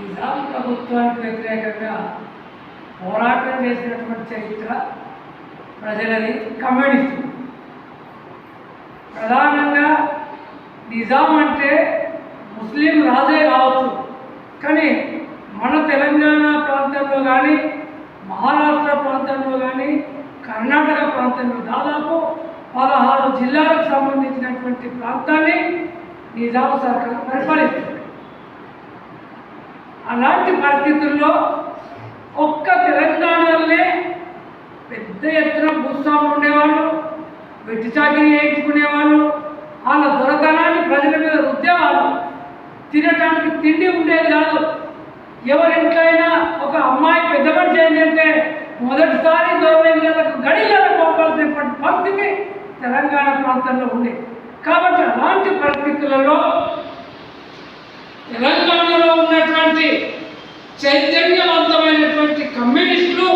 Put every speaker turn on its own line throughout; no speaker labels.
నిజాం ప్రభుత్వానికి వ్యతిరేకంగా పోరాటం చేసినటువంటి చరిత్ర ప్రజలది కమ్యూనిస్టు. ప్రధానంగా నిజాం అంటే ముస్లిం రాజే కావచ్చు కానీ మన తెలంగాణ ప్రాంతంలో కానీ మహారాష్ట్ర ప్రాంతంలో కానీ కర్ణాటక ప్రాంతంలో దాదాపు పదహారు జిల్లాలకు సంబంధించినటువంటి ప్రాంతాన్ని నిజాం సర్కార్ పరిపాలిస్తుంది. అలాంటి పరిస్థితుల్లో ఒక్క తెలంగాణలోనే పెద్ద ఎత్తున భూస్వాములు ఉండేవాళ్ళు వెట్టి చాకరీ చేయించుకునేవాళ్ళు వాళ్ళ దొరతనాన్ని ప్రజల మీద రుద్దేవాళ్ళు. తినటానికి తిండి ఉండేది కాదు. ఎవరింట్లైనా ఒక అమ్మాయి పెద్ద మనిషి ఏంటంటే మొదటిసారి దొరవేళ్ళకు గడిలకు పంపాల్సినటువంటి పరిస్థితి తెలంగాణ ప్రాంతంలో ఉంది కాబట్టి అలాంటి పరిస్థితులలో తెలంగాణ ఉన్నటువంటి చైతన్యవంతమైనటువంటి కమ్యూనిస్టులు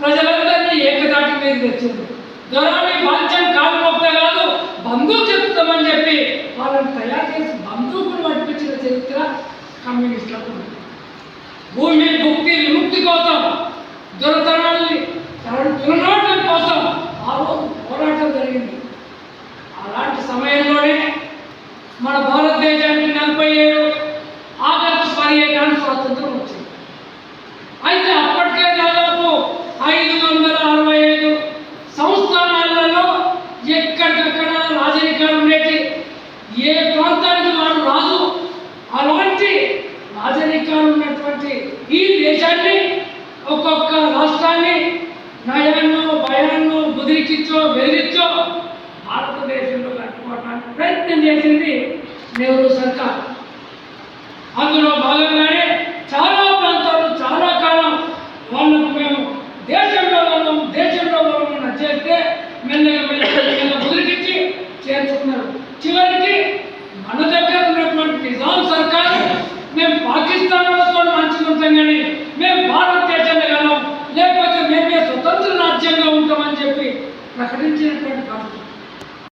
ప్రజలందరినీ ఏకదాటి మీద తెచ్చింది. దొరాని బాధ్యం కాకపోతే కాదు బంధువు చెప్తామని చెప్పి వాళ్ళని తయారు చేసి బంధువులు నడిపించిన చరిత్ర కమ్యూనిస్టులకు ఉంది. భూమి రాజరికాలు ఉన్నటువంటి ఈ దేశాన్ని ఒక్కొక్క రాష్ట్రాన్ని నయాన్నో భయాన్నో బుదిరికిచ్చో బెదిరిచ్చో భారతదేశంలో కట్టుకోవడానికి ప్రయత్నం చేసింది నెహ్రూ సర్కార్. అందులో భాగంగానే చాలా ప్రాంతాలు చాలా కాలం వాళ్ళకు మేము దేశంలో వాళ్ళం దేశంలో వాళ్ళం చేస్తే మెల్లగా మెల్లగా మెల్లగా ముదిరికిచ్చి చేర్చుకున్నారు. చివరికి మన దగ్గర ఉన్నటువంటి నిజాం సర్కార్ మేము పాకిస్తాన్ వాళ్ళతో మంచిగా ఉంటాం కానీ మేము భారతదేశంలో గలం